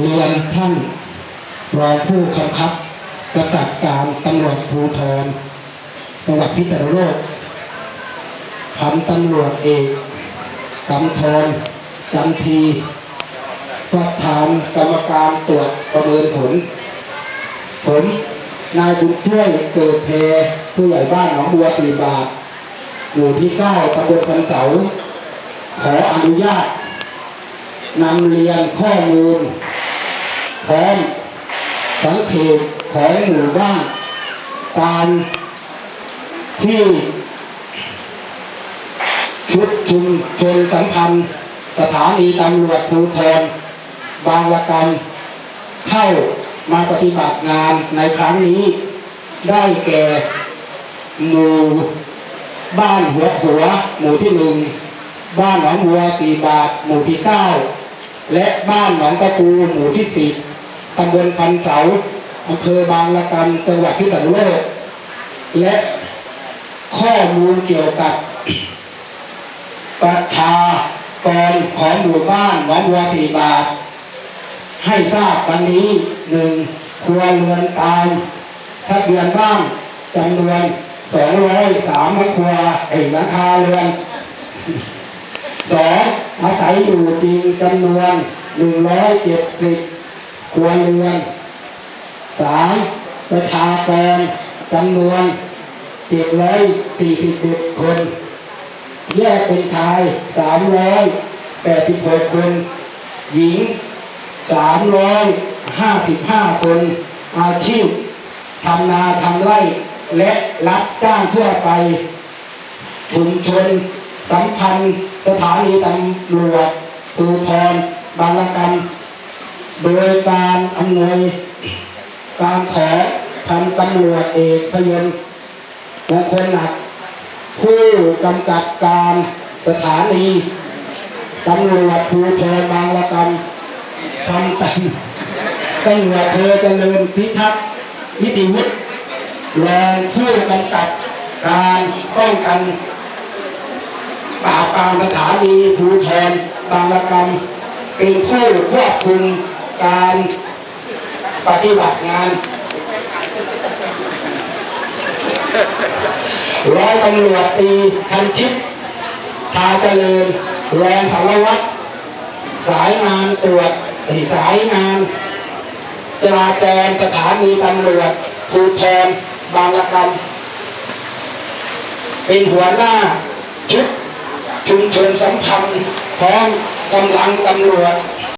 เรียนท่านรองผู้กำกับกำกับการตำรวจภูธรจังหวัดพิษณุโลกพันตำรวจเอกกำธรจันทีประธานกรรมการตรวจประเมินผลผมนายบุญช่วยเกิดเพผู้ใหญ่บ้านหนองบัวสีบาทหมู่ที่เก้าตำบลพันเสา ขออนุญาตนำเรียนข้อมูล พร้อมสังเกตของหมู่บ้านตามที่ชุดชุมชนสัมพันธ์สถานีตำรวจภูธรบางละกำเข้ามาปฏิบัติงานในครั้งนี้ ได้แก่หมู่บ้านหัวหัว หมู่ที่หนึ่งบ้านหนองบัวสี่บาทหมู่ที่เก้าและบ้านหนองตะปูหมู่ที่สิบ ตำบลพันเสาอำเภอบางละกำจังหวัดพิษณุโลก และข้อมูลเกี่ยวกับประชากรของหมู่บ้านหนองบัวสีบาท ให้ทราบวันนี้หนึ่งครัวเรือนตายทะเบียนบ้านจำนวนสองร้อยสามครัวเอกราคาเรือนสองอาศัยอยู่จริงจำนวนหนึ่งร้อยเจ็ดสิบ ครัวเรือนสามประชากรจำนวนเจ็ดร้อยสี่สิบเอ็ดคน แยกเป็นชายสามร้อยแปดสิบหกคน หญิงสามร้อยห้าสิบห้าคน อาชีพทำนาทำไร่และรับจ้างทั่วไปชุมชนสัมพันธ์ สถานีตำรวจภูธรบางละกัน โดยการอำนวยการขอพันตำรวจเอกพยนต์มงคลหนัก ผู้กำกับการสถานีตำรวจภูธรบางละกันทำตันตำรวจเพอเจริญพิทักษ์นิติวุฒิรองผู้กำกับการป้องกันปราบปรามสถานีภูธรบางละกำเป็นผู้ควบคุม การปฏิบัติงาน ร้อยตำรวจตีทันชิตทาเจริญรองสารวัตรสายงานตรวจสายงานจราจรสถานีตำรวจภูธรบางละกำเป็นหัวหน้าชุดชุมชนสัมพันธ์พร้อมกำลังตำรวจ